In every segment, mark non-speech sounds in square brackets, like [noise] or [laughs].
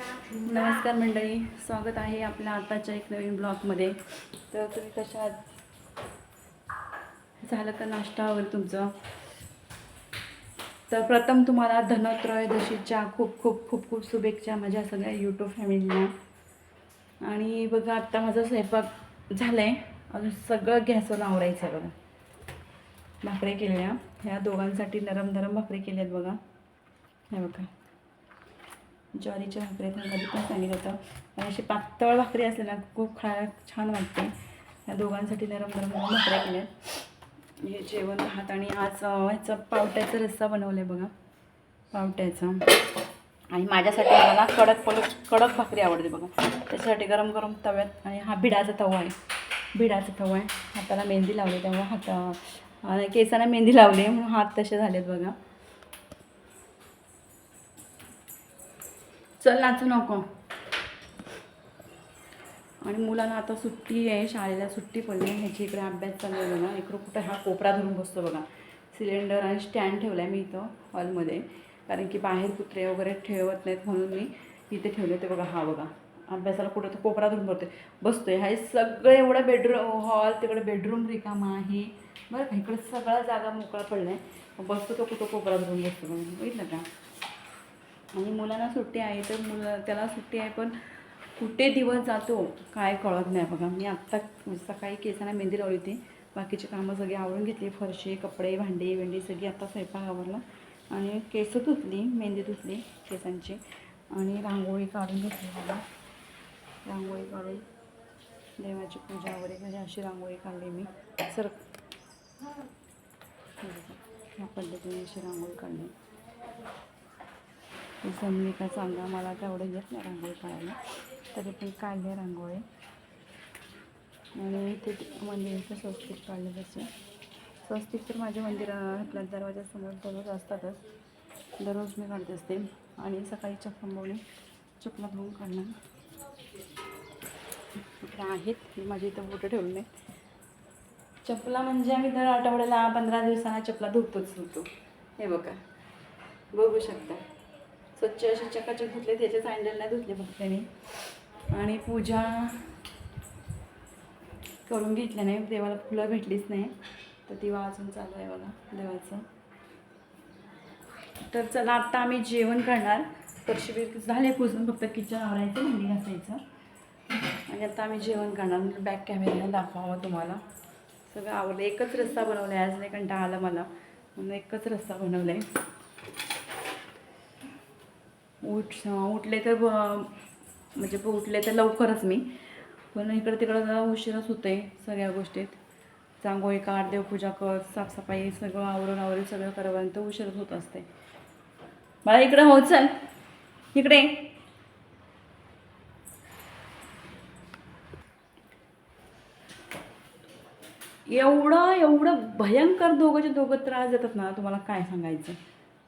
नमस्कार मंडळी स्वागत आहे आपल्या आताच्या एक नवीन ब्लॉगमध्ये. तर तुम्ही कशा आहात? झालं का नाश्ता वगैरे तुमचं? तर प्रथम तुम्हाला धनत्रयोदशीच्या खूप खूप खूप खूप शुभेच्छा माझ्या सगळ्या यूट्यूब फॅमिलीला आणि बघा आत्ता माझा स्वयंपाक झाला आहे अजून सगळं गॅसवर आवरायचं बघा. भाकरी केल्या ह्या दोघांसाठी नरम नरम भाकरी आहेत बघा. हे बघा. ज्वारीच्या भाकरी आहेत पण सांगितलं होतं. आणि अशी पातळ भाकरी असते ना खूप खायला छान वाटते. या दोघांसाठी नरम नरम नरम भाकऱ्या केल्यात हे जेवण राहत आणि आज ह्याचं ह्याचा पावट्याचा रस्सा बनवला आहे बघा. पावट्याचा. आणि माझ्यासाठी मला कडक पलक कडक भाकरी आवडते बघा. त्याच्यासाठी गरम गरम तव्यात आणि हा भिडाचा तवा आहे. भिडाचा तवा आहे. हाताला मेहंदी लावली त्यामुळे हाता केसांना मेहंदी लावली. म्हणून हात तसे झालेत बघा. चल नाचू नको. आणि मुलांना आता सुट्टी आहे शाळेला सुट्टी पडली ह्याची इकडे अभ्यास चालू आहे बघा. इकडं कुठं हा कोपरा धरून बसतो बघा. सिलेंडर आणि स्टँड ठेवला आहे मी इथं हॉलमध्ये. कारण की बाहेर कुत्रे वगैरे ठेवत नाहीत म्हणून मी इथे ठेवले ते बघा हा बघा. अभ्यासाला कुठं तर कोपरा धरून बसतोय. बसतोय. हा सगळं एवढं बेडरूम हॉल तिकडे बेडरूम रिकामा आहे. बरं का इकडे सगळा जागा मोकळा पडला आहे बसतो तो कुठं कोपरा धरून बसतो बघा. बघितलं का? आणि मुलांना सुट्टी आहे तर मुलं त्याला सुट्टी आहे पण कुठे दिवस जातो काय कळत नाही बघा. मी आत्ता सकाळी केसांना मेहंदी लावली होती. बाकीची कामं सगळी आवरून घेतली. फरशी कपडे भांडी भेंडी सगळी आत्ता स्वयंपाक आवरला. आणि केस धुतली मेहंदी धुतली केसांची. आणि रांगोळी काढून घेतली मला. रांगोळी काढून देवाची पूजा वगैरे म्हणजे अशी रांगोळी काढली मी. सर ह्या पद्धतीने अशी रांगोळी काढली. जमली का सांगा मला तेवढं येत नाही रांगोळी काढायला. तरी पण काढले रांगोळी? आणि इथे मंदिराचं म्हणजे स्वस्तिक काढलं तसे स्वस्तिक तर माझ्या मंदिरा आपल्या दरवाजासमोर दररोज असतातच. दररोज मी काढत असते. आणि सकाळी चप्पंबवली चपला धुवून काढणार इकडे आहेत. मी इथं बोटं ठेवून नाही चपला म्हणजे आम्ही दर आठवड्याला पंधरा दिवसांना चपला धुतोच धुतो. हे बघा. बघू शकता. स्वच्छ असे चकाचक धुतले त्याचे सँडल नाही धुतले फक्त आणि पूजा करून घेतल्या नाही देवाला फुलं भेटलीच नाही. तर ती वाजून चालू आहे बघा देवाचं. तर चला आत्ता आम्ही जेवण करणार. परशिबीर झाले पुजून फक्त किचन आवरायचं भांडी घासायचं. आणि आता आम्ही जेवण करणार बॅक कॅमेऱ्याने दाखवावं तुम्हाला. सगळं आवडलं एकच रस्ता बनवला आहे आज नाही कंटाळा आला मला. म्हणून एकच रस्सा बनवला आहे उठ उठले तर ब- म्हणजे उठले तर लवकरच मी. पण इकडं तिकडं जरा उशीरच होते सगळ्या गोष्टीत. चांगोळी काढ देवपूजा कर साफसफाई सगळं आवरून आवरून सगळं करावं तर उशीरच होत असते मला इकडं हो चल. इकडे एवढं एवढं भयंकर दोघंचे दोघं त्रास देतात ना तुम्हाला काय सांगायचं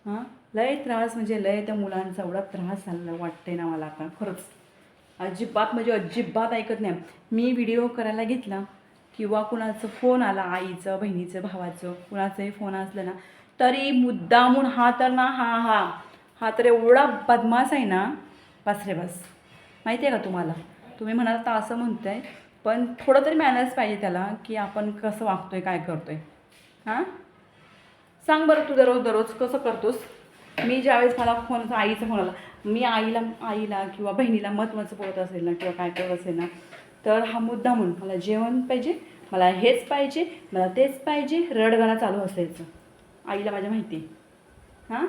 हां? लय त्रास म्हणजे लय त्या मुलांचा एवढा त्रास झालेला वाटते ना मला आता खरंच. अजिबात म्हणजे अजिबात ऐकत नाही. मी व्हिडिओ करायला घेतला किंवा कुणाचं फोन आला आईचं बहिणीचं भावाचं कुणाचंही फोन असलं ना तरी मुद्दामून हा तर ना हा हा हा तर एवढा बदमाश आहे ना बस रे बस. माहिती आहे का तुम्हाला? तुम्ही म्हणाल तर असं म्हणत आहे पण थोडं तरी मॅनर्स पाहिजे त्याला की आपण कसं वागतो आहे काय करतो आहे हां? सांग बरं तू दररोज दररोज कसं करतोस? मी ज्यावेळेस मला फोन आईचा फोन आला मी आईला आईला किंवा बहिणीला महत्त्वाचं बोलत असेल ना किंवा काय करत असेल ना तर हा मुद्दा म्हणून मला जेवण पाहिजे मला हेच पाहिजे मला तेच पाहिजे रडगाणं चालू असायचं. आईला माझ्या माहिती आहे. हां?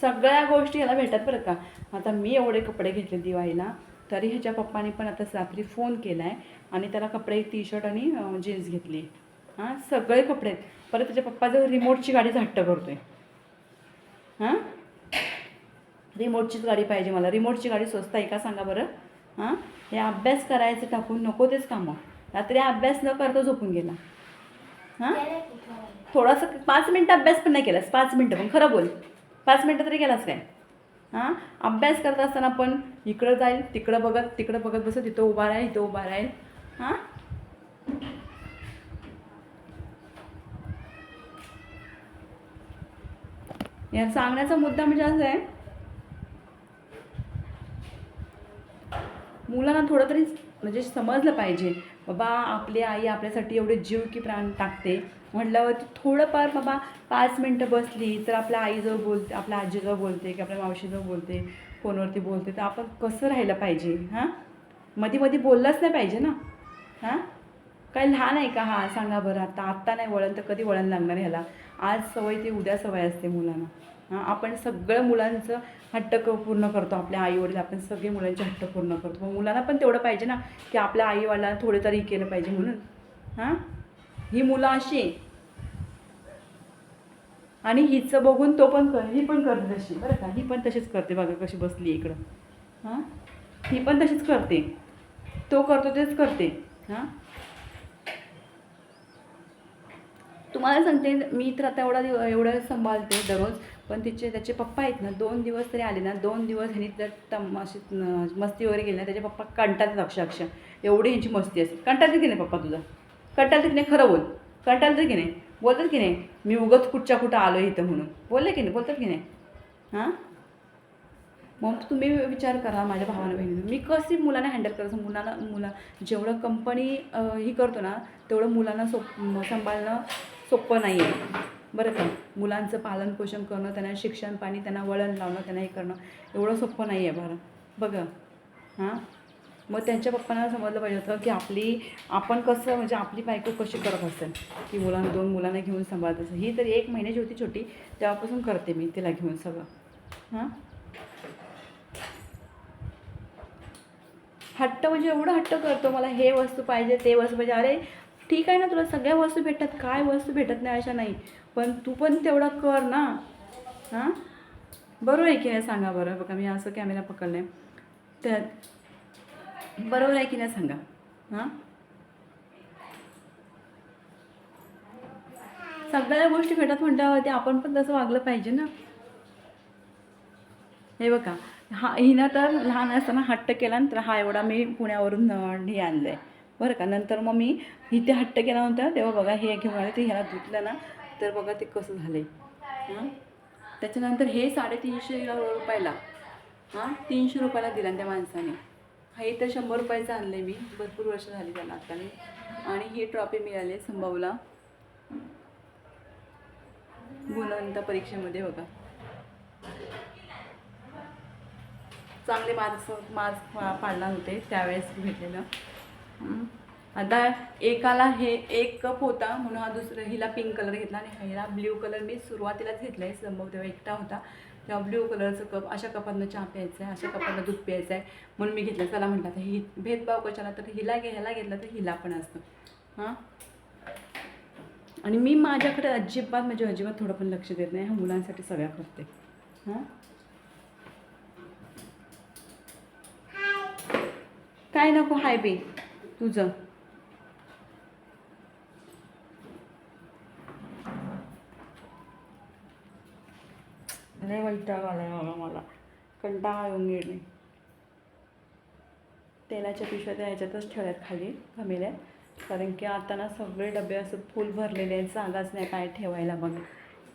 सगळ्या गोष्टी याला भेटतात बरं का. आता मी एवढे कपडे घेतले दिवाळीला तरी ह्याच्या पप्पाने पण आता रात्री फोन केला आहे आणि त्याला कपडे टी शर्ट आणि जीन्स घेतली. हां? सगळे कपडे आहेत. परत त्याच्या पप्पाचं रिमोटची गाडी झट्ट करतो आहे हां? रिमोटचीच गाडी पाहिजे मला. रिमोटची गाडी स्वस्त आहे का सांगा बरं? हां? हे अभ्यास करायचं टाकून नको तेच कामं. रात्री अभ्यास न करता झोपून गेला. हां? थोडासा पाच मिनटं अभ्यास पण नाही केलास. पाच मिनटं पण. खरं बोल. पाच मिनटं तरी केलास काय? हां? अभ्यास करत असताना पण इकडं जाईल तिकडं बघत तिकडं बघत बसत तिथं उभा राहील इथं उभा राहील. हां? यात सांगण्याचा मुद्दा म्हणजे असा आहे. मुलांना थोडं तरी म्हणजे समजलं पाहिजे. बाबा आपली आई आपल्यासाठी एवढे जीव की प्राण टाकते. म्हटल्यावर थोडंफार बाबा पाच मिनटं बसली तर आपल्या आईजवळ बोलते आपल्या आजीजवळ बोलते की आपल्या मावशीजवळ बोलते फोनवरती बोलते. तर आपण कसं राहिलं पाहिजे हां? मध्ये मध्ये बोललंच नाही पाहिजे ना? हां? काय लहान आहे का? हा सांगा बरं. आता आत्ता नाही वळण तर कधी वळण लागणार ह्याला? आज सवय ती उद्या सवय असते मुलांना. हां आपण सगळं मुलांचं हट्ट पूर्ण करतो. आपल्या आईवडील आपण सगळे मुलांचे हट्ट पूर्ण करतो. मग मुलांना पण तेवढं पाहिजे ना की आपल्या आईवडिलांना थोडे तरी केलं पाहिजे म्हणून. हां? ही मुलं अशी आहे. आणि हिचं बघून तो पण कर ही पण करते तशी. बरं का? ही पण तशीच करते बघा कशी बसली इकडं. हां? ही पण तशीच करते. तो करतो तेच करते. हां? तुम्हाला सांगते मी तर आता एवढा दिव एवढं सांभाळते दररोज पण तिचे त्याचे पप्पा आहेत ना दोन दिवस तरी आले ना दोन दिवस ह्यांनी जर तम अशी मस्ती वगैरे गेली ना त्याचे पप्पा कंटाळतात अक्षरशः एवढी ह्यांची मस्ती असते. कंटाळते की नाही पप्पा तुझा? कंटाळते की नाही? खरं बोल. कंटाळते की नाही? बोलतात की नाही? मी उगत कुठच्या कुठं आलो इथं म्हणून. बोलले की नाही? बोलतात की नाही? हां? मग तुम्ही विचार करा माझ्या भावाला बहिणीनं. मी कशी मुलांना हँडल करायचं मुलांना मुला जेवढं कंपनी ही करतो ना तेवढं मुलांना सोप सांभाळणं सोपं नाही आहे बरं का? मुलांचं पालन पोषण करणं त्यांना शिक्षण पाणी त्यांना वळण लावणं त्यांना हे करणं एवढं सोपं नाही आहे बरं. बघा. हां? मग त्यांच्या पप्पांना समजलं पाहिजे होतं की आपली आपण कसं म्हणजे आपली बायको कशी करत असेल? की मुलांना दोन मुलांना घेऊन सांभाळत असेल. ही तरी एक महिन्याची होती छोटी तेव्हापासून करते मी तिला घेऊन सगळं. हां? हट्ट म्हणजे एवढं हट्ट करतो मला हे वस्तू पाहिजे ते वस्तू पाहिजे. अरे ठीक आहे ना तुला सगळ्या वस्तू भेटतात. काय वस्तू भेटत नाही अशा नाही. पण तू पण तेवढं कर ना. हां? बरोबर आहे की नाही सांगा बरं. बघा मी असं कॅमेरा पकडला आहे त्यात बरोबर आहे की नाही सांगा? हां? सगळ्या गोष्टी भेटत म्हटल्यावरती आपण पण तसं वागलं पाहिजे ना. हे बघा. हा हिनं तर लहान असताना हट्ट केला नंतर हा एवढा मी पुण्यावरून हे आणलं आहे बरं का? नंतर मग मी इथे हट्ट केला होता तेव्हा बघा हे घेऊन आले ते ह्याला धुतलं ना तर बघा ते कसं झालं आहे त्याच्यानंतर हे साडेतीनशे रुपयाला हां? तीनशे रुपयाला दिला त्या माणसाने. हे तर शंभर रुपयाचं आणलं आहे मी. भरपूर वर्ष झाली त्याला आता आणि ही ट्रॉफी मिळाली संभवला. गुणवंत परीक्षेमध्ये बघा. चांगले मार्क्स मार्क्स पाडणार होते त्यावेळेस भेटलेलं. आता एकाला हे एक कप होता म्हणून हा दुसरा हिला पिंक कलर घेतला आणि हिला ब्ल्यू कलर मी सुरुवातीलाच घेतला आहे संभव तेव्हा एकटा होता. तेव्हा ब्ल्यू कलरचं कप अशा कपातनं चहा प्यायचं आहे अशा कपातनं दूध प्यायचं आहे म्हणून मी घेतलं. चला म्हटलं तर ही भेदभाव कशाला? तर हिला घे ह्याला घेतलं तर हिला पण असतं. हां? आणि मी माझ्याकडे अजिबात म्हणजे अजिबात थोडं पण लक्ष देत नाही ह्या मुलांसाठी सगळ्या करते. हां? काय नको हाय बे तुझं. लय आला बाबा मला कंटाळा येऊन गेले. तेलाच्या पिशव्या त्या ह्याच्यातच ठेवल्यात खाली घमेल्यात कारण की आता ना सगळे डबे असं फुल भरलेले आहेत. जागाच नाही काय ठेवायला बघा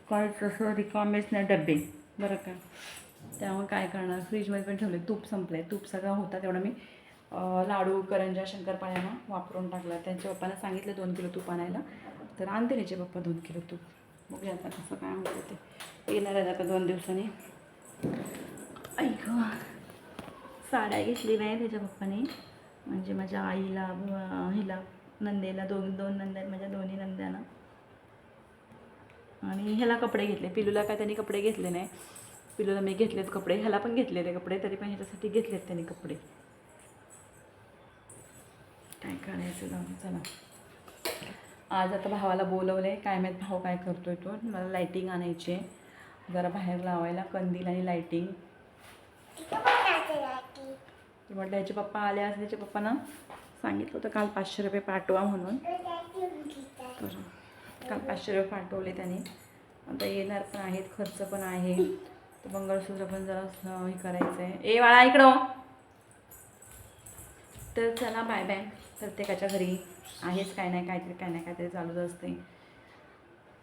काय तसं रिकामेच नाही डबे. बरं का? त्यामुळे काय करणार? फ्रीजमध्ये पण ठेवले. तूप संपले तूप सगळा होता तेवढा मी लाडू करंजा शंकरपाळ्यांना वापरून टाकला. त्यांच्या पप्पांना सांगितलं दोन किलो तूप आणायला. तर आणते त्याचे पप्पा दोन किलो तूप. बघूया आता कसं काय होतं ते. येणार आहेत आता दोन दिवसांनी. ऐक साड्या घेतली नाही त्याच्या पप्पाने. म्हणजे माझ्या आईला हिला नंदेला दोन दोन नंद्या आहेत माझ्या दोन्ही नंद्यांना. आणि ह्याला कपडे घेतले. पिलूला काय त्यांनी कपडे घेतले नाही. पिलूला मी घेतलेत कपडे. ह्याला पण घेतलेले कपडे तरी पण ह्याच्यासाठी घेतलेत त्यांनी कपडे. काय करायचं जाऊन चला. आज आता भावाला बोलवलं आहे काय माहीत भाव काय करतोय तो. मला लायटिंग आणायची आहे. जरा बाहेर लावायला कंदील आणि लायटिंग म्हटलं याचे पप्पा आले असं त्याच्या पप्पानं सांगितलं होतं काल पाचशे रुपये पाठवा म्हणून. तर काल पाचशे रुपये पाठवले त्याने. आता येणार पण आहेत खर्च पण आहे. तर मंगळसूत्र पण जरा हे करायचं आहे ए बाळा इकडं हो. तर चला बाय बाय प्रत्येकाच्या घरी. आहेच काय नाही काहीतरी काय नाही काहीतरी चालूच असते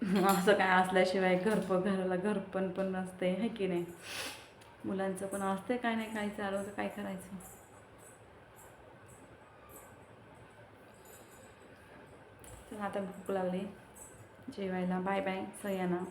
[laughs] असं काय असल्याशिवाय घरप घराला घरपण पण नसते आहे की नाही? मुलांचं पण असते काय नाही काय चालू तर काय करायचं? आता भूक लागली. जेवायला. बाय बाय सयाना.